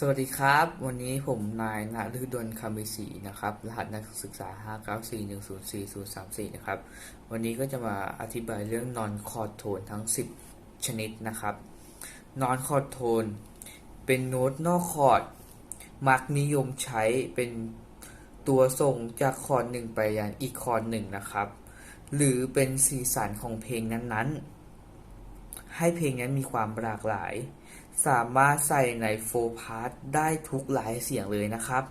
สวัสดีครับ วันนี้ผมนายณฤดลคำมิศีนะครับ รหัสนักศึกษา 594104034 นะครับ วันนี้ก็จะมาอธิบายเรื่องนอนคอร์ดโทนทั้ง 10 ชนิดนะครับ นอนคอร์ดโทน เป็นโน้ตนอกคอร์ด มักนิยมใช้เป็นตัวส่งจากคอร์ดหนึ่งไปยังอีกคอร์ดหนึ่งนะครับ หรือเป็นสีสันของเพลงนั้นๆ ให้เพลงนั้นมีความหลากหลาย สามารถใส่ในโฟพาร์ทได้ทุกหลายเสียงเลยนะครับ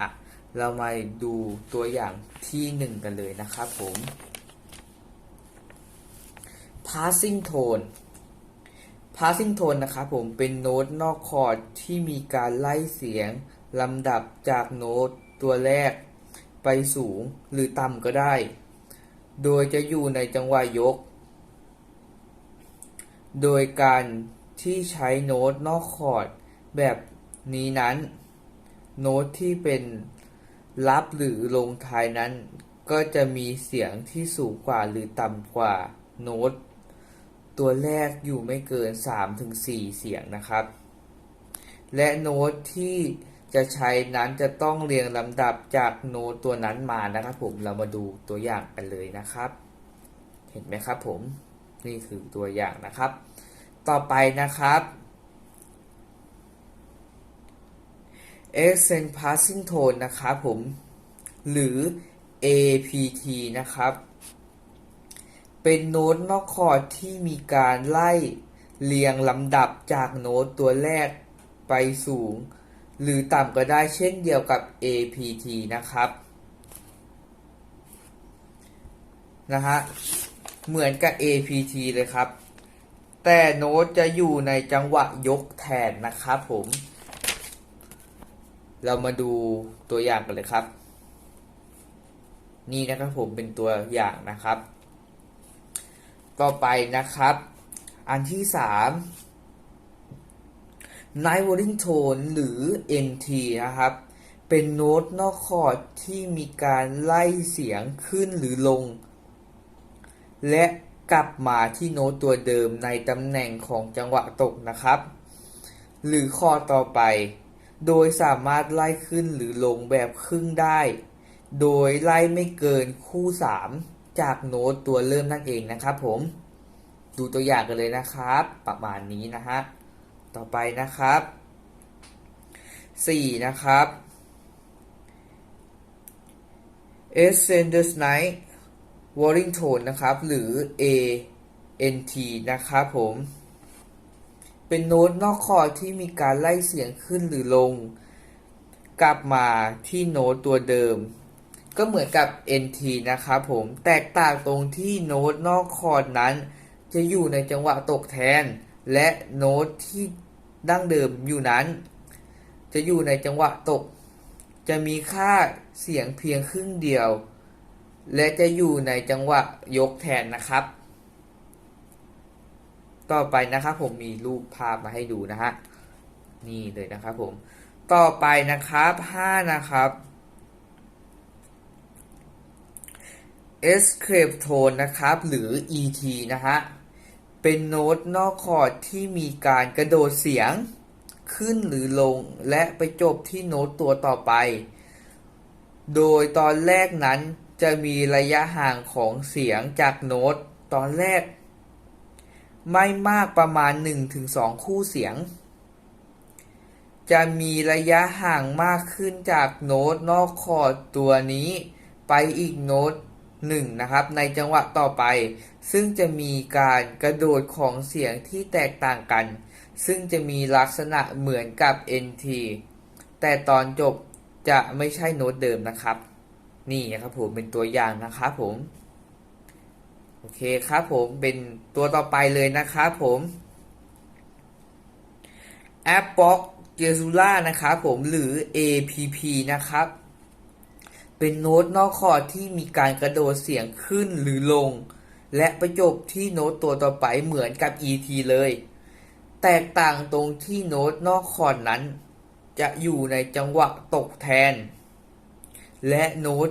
อะเรามาดูตัวอย่างที่หนึ่งกันเลยนะครับผม passing tone passing tone นะครับผมเป็นโน้ตนอกคอร์ดที่มีการไล่เสียงลำดับจากโน้ตตัวแรกไปสูงหรือต่ำก็ได้ โดยจะอยู่ในจังหวะยก โดยการ ที่ใช้โน้ตนอกคอร์ดแบบนี้นั้น โน้ตที่เป็นรับหรือลงท้ายนั้น ก็จะมีเสียงที่สูงกว่าหรือต่ำกว่าโน้ต ตัวแรกอยู่ไม่เกิน 3-4 เสียงนะครับ และโน้ตที่จะใช้นั้นจะต้องเรียงลำดับจากโน้ตตัวนั้นมานะครับผมเรามาดูตัวอย่างกันเลยนะครับ เห็นไหมครับผมนี่คือตัวอย่างนะครับ ต่อไปนะครับ accent passing tone นะครับผม หรือ APT นะครับ เป็นโน้ตนอกคอร์ดที่มีการไล่เรียงลำดับจากโน้ตตัวแรกไปสูง หรือต่ำก็ได้เช่นเดียวกับ APT นะครับนะฮะเหมือนกับ APT เลยครับ แต่โน้ตจะอยู่ในจังหวะยกแทนนะครับผม เรามาดูตัวอย่างกันเลยครับ นี่นะครับผมเป็นตัวอย่างนะครับ ต่อไปนะครับ อันที่สาม Night Rolling Tone หรือ NT นะครับ เป็นโน้ตนอกคอร์ดที่มีการไล่เสียงขึ้นหรือลง และ กลับมาที่โน้ตตัวเดิมในตำแหน่งของจังหวะตกนะครับ หรือคอต่อไป โดยสามารถไล่ขึ้นหรือลงแบบครึ่งได้ โดยไล่ไม่เกินคู่ 3 จากโน้ตตัวเริ่มนั่นเองนะครับผม ดูตัวอย่างกันเลยนะครับ ประมาณนี้นะฮะ ต่อไปนะครับ 4 นะครับ Ascenders Night Warring t o n นะครับ หรือ A N T นะครับผม เป็นโน้ตนอกคอร์ดที่มีการไล่เสียงขึ้นหรือลง กลับมาที่โน้ตตัวเดิม ก็เหมือนกับ NT นะครับผม แตกต่างตรงที่โน้ตนอกคอร์ดนั้น จะอยู่ในจังหวะตกแทน และโน้ตที่ดั้งเดิมอยู่นั้น จะอยู่ในจังหวะตก จะมีค่าเสียงเพียงครึ่งเดียว และจะอยู่ในจังหวะยกแทนนะครับ ต่อไปนะครับผมมีรูปภาพมาให้ดูนะฮะนี่เลยนะครับผมต่อไปนะครับ5นะครับ escape tone นะครับ หรือ et นะฮะ เป็นโน้ตนอกคอร์ดที่มีการกระโดดเสียงขึ้นหรือลงและไปจบที่โน้ตตัวต่อไป โดยตอนแรกนั้น จะมีระยะห่างของเสียงจากโน้ตตอนแรก ไม่มากประมาณ 1-2 คู่เสียง จะมีระยะห่างมากขึ้นจากโน้ตนอกคอร์ดตัวนี้ ไปอีกโน้ตหนึ่งนะครับ ในจังหวะต่อไป ซึ่งจะมีการกระโดดของเสียงที่แตกต่างกัน ซึ่งจะมีลักษณะเหมือนกับ NT แต่ตอนจบจะไม่ใช่โน้ตเดิมนะครับ นี่นะครับผมเป็นตัวอย่างนะครับผมโอเคครับผมเป็นตัวต่อไปเลยนะครับผม a p p o c g e s u l a นะครับผมหรือ APP นะครับ เป็นโน้ตนอกคอร์ดที่มีการกระโดดเสียงขึ้นหรือลง และประจบที่โน้ตตัวต่อไปเหมือนกับ ET เลย แตกต่างตรงที่โน้ตนอกคอร์ดนั้น จะอยู่ในจังหวะตกแทน และโน้ต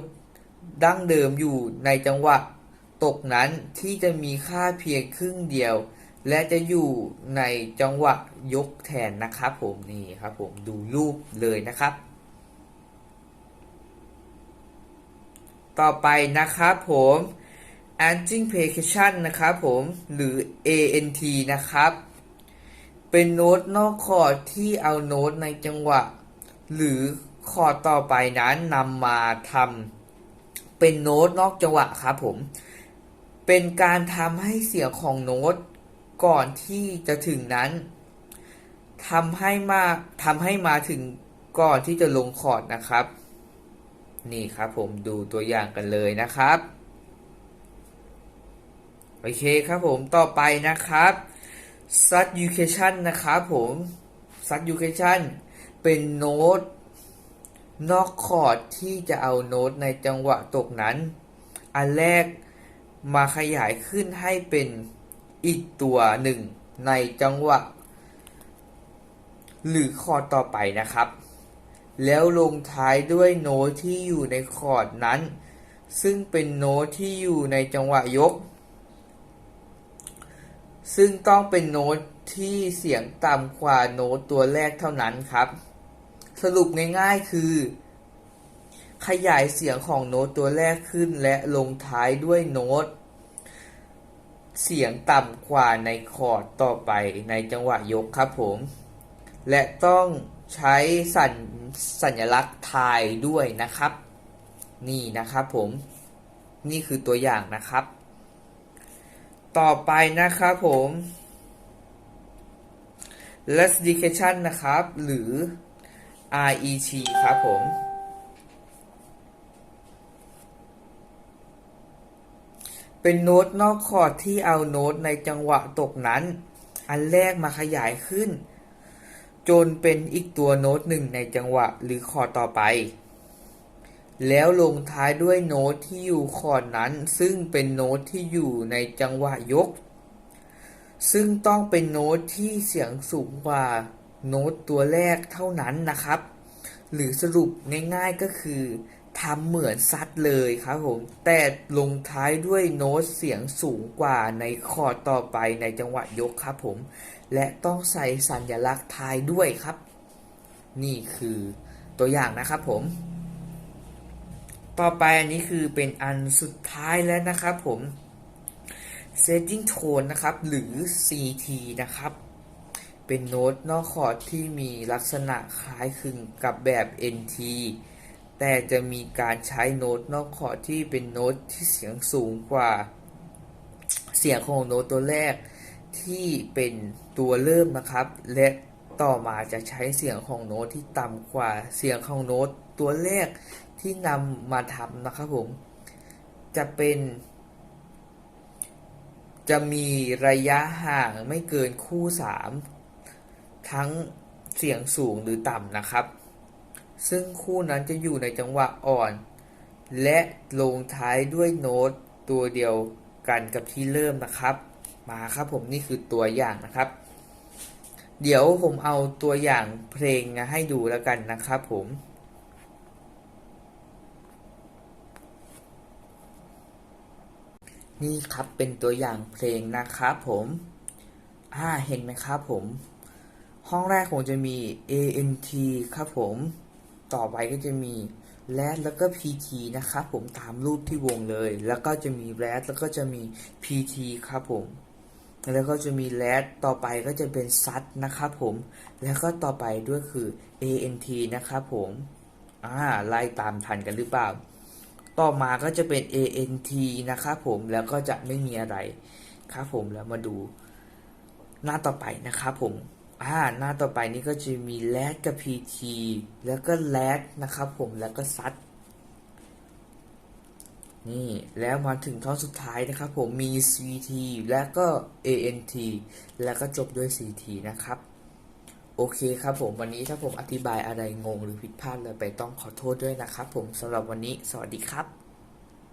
ดั้งเดิมอยู่ในจังหวะตกนั้นที่จะมีค่าเพียงครึ่งเดียว และจะอยู่ในจังหวะยกแทนนะครับผมนี่ครับผมดูรูปเลยนะครับ ต่อไปนะครับผม Anting Percussion นะครับผมหรือ ANT นะครับ เป็นโน้ตนอกคอร์ดที่เอาโน้ตในจังหวะ หรือ คอต่อไปนั้นนำมาทำเป็นโน้ตนอกจังหวะครับผม เป็นการทำให้เสียงของโน้ตก่อนที่จะถึงนั้นทำให้มาทำให้มาถึงก่อนที่จะลงคอร์ดนะครับ นี่ครับผมดูตัวอย่างกันเลยนะครับ โอเคครับผมต่อไปนะครับ subluxation นะครับผม subluxation เป็นโน้ต นอกคอร์ดที่จะเอาโน้ตในจังหวะตกนั้น อันแรกมาขยายขึ้นให้เป็นอีกตัวหนึ่งในจังหวะ หรือคอร์ดต่อไปนะครับ แล้วลงท้ายด้วยโน้ตที่อยู่ในคอร์ดนั้น ซึ่งเป็นโน้ตที่อยู่ในจังหวะยก ซึ่งต้องเป็นโน้ตที่เสียงต่ำกว่าโน้ตตัวแรกเท่านั้นครับ สรุปง่ายๆคือ ขยายเสียงของโน้ตตัวแรกขึ้นและลงท้ายด้วยโน้ต เสียงต่ำกว่าในคอร์ดต่อไปในจังหวะยกครับผม และต้องใช้สัญสัญลักษณ์ทายด้วยนะครับ นี่นะครับผม นี่คือตัวอย่างนะครับ ต่อไปนะครับผม Replication นะครับ หรือ RET ครับผม เป็นโน้ตนอกคอร์ดที่เอาโน้ตในจังหวะตกนั้น อันแรกมาขยายขึ้น จนเป็นอีกตัวโน้ตหนึ่งในจังหวะหรือคอร์ดต่อไป แล้วลงท้ายด้วยโน้ตที่อยู่คอร์ดนั้น ซึ่งเป็นโน้ตที่อยู่ในจังหวะยก ซึ่งต้องเป็นโน้ตที่เสียงสูงกว่า โน้ตตัวแรกเท่านั้นนะครับ หรือสรุปง่ายๆก็คือทำเหมือนซัดเลยครับผม แต่ลงท้ายด้วยโน้ตเสียงสูงกว่าในคอร์ดต่อไปในจังหวะยกครับผม และต้องใส่สัญลักษณ์ท้ายด้วยครับ นี่คือตัวอย่างนะครับผม ต่อไปอันนี้คือเป็นอันสุดท้ายแล้วนะครับผม setting tone นะครับ หรือ CT นะครับ เป็นโน้ตนอกคอร์ดที่มีลักษณะคล้ายคลึงกับแบบ NT แต่จะมีการใช้โน้ตนอกคอร์ดที่เป็นโน้ตที่เสียงสูงกว่า เสียงของโน้ตตัวแรกที่เป็นตัวเริ่มนะครับ และต่อมาจะใช้เสียงของโน้ตที่ต่ำกว่าเสียงของโน้ตตัวแรกที่นำมาทำนะครับผม จะเป็น จะมีระยะห่างไม่เกินคู่ 3 ทั้งเสียงสูงหรือต่ำนะครับ ซึ่งคู่นั้นจะอยู่ในจังหวะอ่อน และลงท้ายด้วยโน้ตตัวเดียวกันกับที่เริ่มนะครับ มาครับผมนี่คือตัวอย่างนะครับ เดี๋ยวผมเอาตัวอย่างเพลงให้ดูแล้วกันนะครับผมนี่ครับเป็นตัวอย่างเพลงนะครับผม อ่า เห็นไหมครับผม ห้องแรกผมจะมี ANT ครับผมต่อไปก็จะมีแรดแล้วก็ PT นะครับผมตามรูปที่วงเลย แล้วก็จะมีแรดแล้วก็จะมี PT ครับผม แล้วก็จะมีแรดต่อไปก็จะเป็นซัดนะครับผม แล้วก็ต่อไปด้วยคือ ANT นะครับผมอ่าไล่ตามทันกันหรือเปล่า ต่อมาก็จะเป็น ANT นะครับผมแล้วก็จะไม่มีอะไรครับผมแล้วมาดูหน้าต่อไปนะครับผม อ่าหน้าต่อไปนี่ก็จะมีแรดกับ PT แล้วก็แรดนะครับผมแล้วก็ซัดนี่แล้วมาถึงท่อนสุดท้ายนะครับผมมี CT และก็ ANT แล้วก็จบด้วย CT นะครับ โอเคครับผมวันนี้ถ้าผมอธิบายอะไรงงหรือผิดพลาดเลยไปต้องขอโทษด้วยนะครับผมสำหรับวันนี้สวัสดีครับ